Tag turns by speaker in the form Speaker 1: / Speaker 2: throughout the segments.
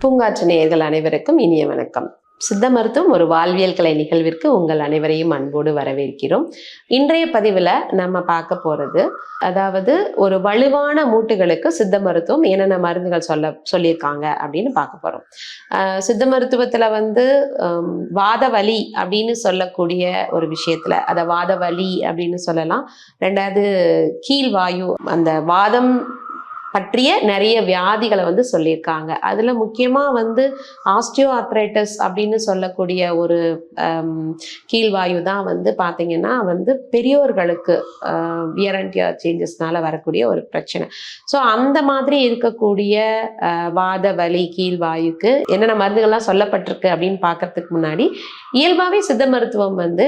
Speaker 1: பூங்காற்று நேயர்கள் அனைவருக்கும் இனிய வணக்கம். சித்த மருத்துவம் ஒரு வாழ்வியல் கலை நிகழ்விற்கு உங்கள் அனைவரையும் அன்போடு வரவேற்கிறோம். இன்றைய பதிவில் நம்ம பார்க்க போகிறது அதாவது ஒரு வலுவான மூட்டுகளுக்கு சித்த மருத்துவம் என்னென்ன மருந்துகள் சொல்ல சொல்லியிருக்காங்க அப்படின்னு பார்க்க போகிறோம் சித்த மருத்துவத்தில் வந்து வாத வலி அப்படின்னு சொல்லக்கூடிய ஒரு விஷயத்தில் அதை வாத வலி அப்படின்னு சொல்லலாம். ரெண்டாவது கீழ்வாயு அந்த வாதம் பற்றிய நிறைய வியாதிகளை வந்து சொல்லியிருக்காங்க. அதில் முக்கியமாக வந்து ஆஸ்டியோ ஆத்ரைட்டஸ் அப்படின்னு சொல்லக்கூடிய ஒரு கீழ்வாயு தான் வந்து பார்த்தீங்கன்னா வந்து பெரியோர்களுக்கு வியரண்டியர் சேஞ்சஸ்னால வரக்கூடிய ஒரு பிரச்சனை. ஸோ அந்த மாதிரி இருக்கக்கூடிய வாத வலி கீழ்வாயுக்கு என்னென்ன மருந்துகள்லாம் சொல்லப்பட்டிருக்கு அப்படின்னு பார்க்கறதுக்கு முன்னாடி இயல்பாகவே சித்த மருத்துவம் வந்து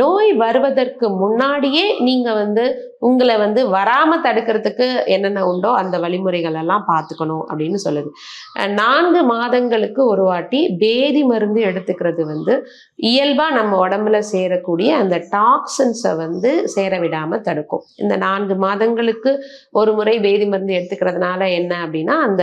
Speaker 1: நோய் வருவதற்கு முன்னாடியே நீங்கள் வந்து உங்களை வந்து வராமல் தடுக்கிறதுக்கு என்னென்ன உண்டோ அந்த வழிமுறைகள் எல்லாம் பார்த்துக்கணும் அப்படின்னு சொல்லுது. நான்கு மாதங்களுக்கு ஒரு வாட்டி பேதி மருந்து எடுத்துக்கிறது வந்து இயல்பாக நம்ம உடம்புல சேரக்கூடிய அந்த டாக்ஸன்ஸை வந்து சேர விடாமல் தடுக்கும். இந்த நான்கு மாதங்களுக்கு ஒரு முறை பேதி மருந்து எடுத்துக்கிறதுனால என்ன அப்படின்னா அந்த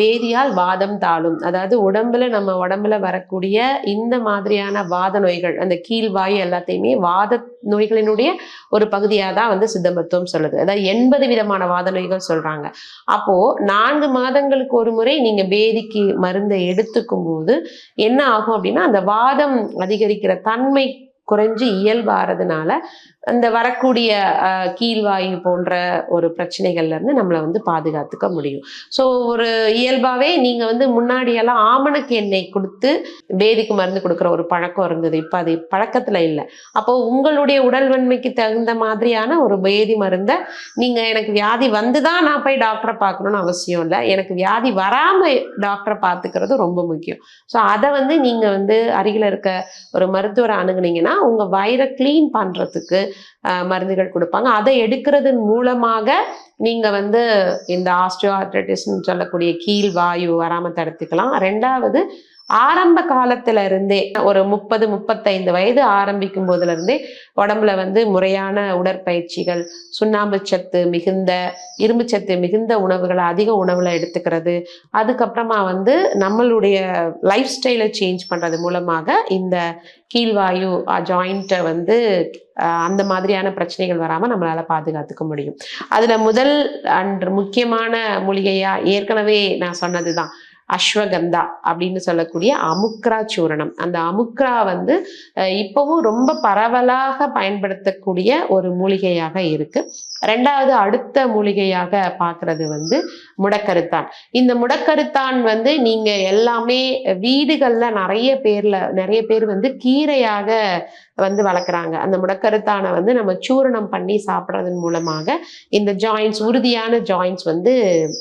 Speaker 1: பேதியால் வாதம் தாழும். அதாவது உடம்புல நம்ம உடம்புல வரக்கூடிய இந்த மாதிரியான வாத நோய்கள் அந்த கீழ்வாயு எல்லாத்தையுமே வாத நோய்களினுடைய ஒரு பகுதியாக தான் வந்து சித்த மருத்துவம் சொல்லுது. அதாவது எண்பது விதமான வாத நோய்கள் சொல்றாங்க. அப்போ நான்கு மாதங்களுக்கு ஒரு முறை நீங்க பேதிக்கு மருந்தை எடுத்துக்கும் போது என்ன ஆகும் அப்படின்னா அந்த வாதம் அதிகரிக்கிற தன்மை குறைஞ்சு இயல்பாகிறதுனால அந்த வரக்கூடிய கீழ்வாயு போன்ற ஒரு பிரச்சனைகள்லேருந்து நம்மளை வந்து பாதுகாத்துக்க முடியும். ஸோ ஒரு இயல்பாகவே நீங்கள் வந்து முன்னாடியெல்லாம் ஆமணக்கு எண்ணெய் கொடுத்து பேதிக்கு மருந்து கொடுக்குற ஒரு பழக்கம் இருந்தது. இப்போ அது பழக்கத்தில் இல்லை. அப்போ உங்களுடைய உடல் வன்மைக்கு தகுந்த மாதிரியான ஒரு பேதி மருந்தை நீங்கள் எனக்கு வியாதி வந்து தான் நான் போய் டாக்டரை பார்க்கணும்னு அவசியம் இல்லை. எனக்கு வியாதி வராமல் டாக்டரை பார்த்துக்கிறது ரொம்ப முக்கியம். ஸோ அதை வந்து நீங்கள் வந்து அருகில் இருக்க ஒரு மருத்துவரை அணுகுனீங்கன்னா உங்கள் வயிறை க்ளீன் பண்ணுறதுக்கு மருந்துகள் கொடுப்பாங்க. அதை எடுக்கிறதன் மூலமாக நீங்க வந்து இந்த ஆஸ்டியோஆர்த்ரைட்டிஸ்னு சொல்லக்கூடிய கீழ் வாயு வராம தடுத்துக்கலாம். ரெண்டாவது ஆரம்ப காலத்துல இருந்தே ஒரு முப்பது முப்பத்தைந்து வயது ஆரம்பிக்கும் போதுல இருந்தே உடம்புல வந்து முறையான உடற்பயிற்சிகள் சுண்ணாம்பு சத்து மிகுந்த இரும்பு சத்து மிகுந்த உணவுகளை அதிக உணவுல எடுத்துக்கிறது. அதுக்கப்புறமா வந்து நம்மளுடைய லைஃப் ஸ்டைலை சேஞ்ச் பண்றது மூலமாக இந்த கீழ்வாயு ஜாயிண்ட்டை வந்து அந்த மாதிரியான பிரச்சனைகள் வராம நம்மளால பாதுகாத்துக்க முடியும். அதுல முதல் அன்று முக்கியமான மூலிகையா ஏற்கனவே நான் சொன்னதுதான். அஸ்வகந்தா அப்படின்னு சொல்லக்கூடிய அமுக்ரா சூரணம். அந்த அமுக்ரா வந்து இப்போவும் இப்பவும் ரொம்ப பரவலாக பயன்படுத்தக்கூடிய ஒரு மூலிகையாக இருக்கு. ரெண்டாவது அடுத்த மூலிகையாக பார்க்கறது வந்து முடக்கருத்தான். இந்த முடக்கருத்தான் வந்து நீங்க எல்லாமே வீடுகள்ல நிறைய பேர்ல நிறைய பேர் வந்து கீரையாக வந்து வளர்க்குறாங்க. அந்த முடக்கருத்தானை வந்து நம்ம சூரணம் பண்ணி சாப்பிட்றதன் மூலமாக இந்த ஜாயின்ஸ் உறுதியான ஜாயின்ஸ் வந்து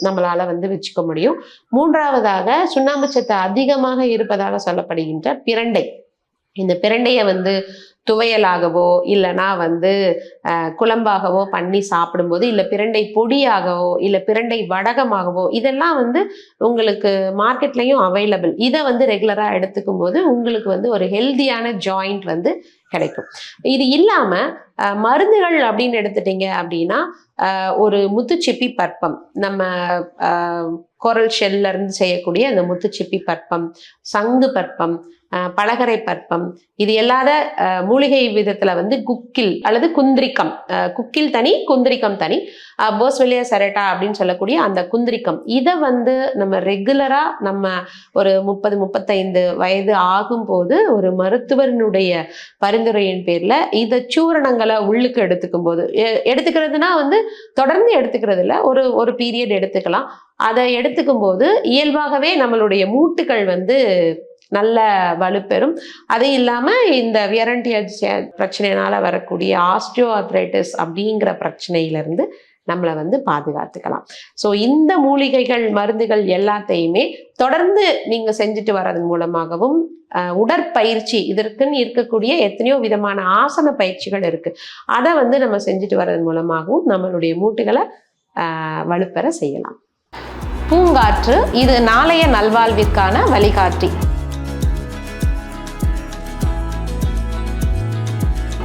Speaker 1: நம்மளால வந்து வச்சுக்க முடியும். மூன்றாவது மூன்றாவதாக சுண்ணாம்பு சத்து அதிகமாக இருப்பதாக சொல்லப்படுகின்ற பிரண்டை. இந்த பிரண்டையை வந்து துவையலாகவோ இல்லைனா வந்து குழம்பாகவோ பண்ணி சாப்பிடும்போது இல்லை பிரண்டை பொடியாகவோ இல்லை பிரண்டை வடகமாகவோ இதெல்லாம் வந்து உங்களுக்கு மார்க்கெட்லேயும் அவைலபிள் இதை வந்து ரெகுலராக எடுத்துக்கும் போது உங்களுக்கு வந்து ஒரு ஹெல்தியான ஜாயிண்ட் வந்து கிடைக்கும். இது இல்லாமல் மருந்துகள் அப்படின்னு எடுத்துட்டீங்க அப்படின்னா ஒரு முத்துச்சிப்பி பற்பம். நம்ம குரல் ஷெல்ல இருந்து செய்யக்கூடிய அந்த முத்துச்சிப்பி பற்பம் சங்கு பற்பம் பலகரை பற்பம். இது இல்லாத மூலிகை விதத்தில் வந்து குக்கில் அல்லது குந்திரிக்கம். குக்கில் தனி குந்திரிக்கம் தனி. போஸ்வெலியா செரட்டா அப்படின்னு சொல்லக்கூடிய அந்த குந்திரிக்கம். இதை வந்து நம்ம ரெகுலராக நம்ம ஒரு முப்பது முப்பத்தைந்து வயது ஆகும்போது ஒரு மருத்துவரினுடைய பரிந்துரையின் பேர்ல இந்த சூரணங்களை உள்ளுக்கு எடுத்துக்கும் போது எடுத்துக்கிறதுனா வந்து தொடர்ந்து எடுத்துக்கிறது இல்ல ஒரு ஒரு பீரியட் எடுத்துக்கலாம். அதை எடுத்துக்கும் போது இயல்பாகவே நம்மளுடைய மூட்டுகள் வந்து நல்ல வலுப்பெறும். அது இல்லாம இந்த வியரண்டிய பிரச்சனையினால வரக்கூடிய ஆஸ்டியோ ஆத்ரைட்டிஸ் அப்படிங்கிற பிரச்சனையிலிருந்து நம்மளை வந்து பாதுகாத்துக்கலாம். ஸோ இந்த மூலிகைகள் மருந்துகள் எல்லாத்தையுமே தொடர்ந்து நீங்கள் செஞ்சுட்டு வர்றதன் மூலமாகவும் உடற்பயிற்சி இதற்குன்னு இருக்கக்கூடிய எத்தனையோ விதமான ஆசன பயிற்சிகள் இருக்குது அதை வந்து நம்ம செஞ்சுட்டு வர்றதன் மூலமாகவும் நம்மளுடைய மூட்டுகளை வலுப்பெற செய்யலாம். பூங்காற்று இது நாளைய நல்வாழ்விற்கான வழிகாட்டி.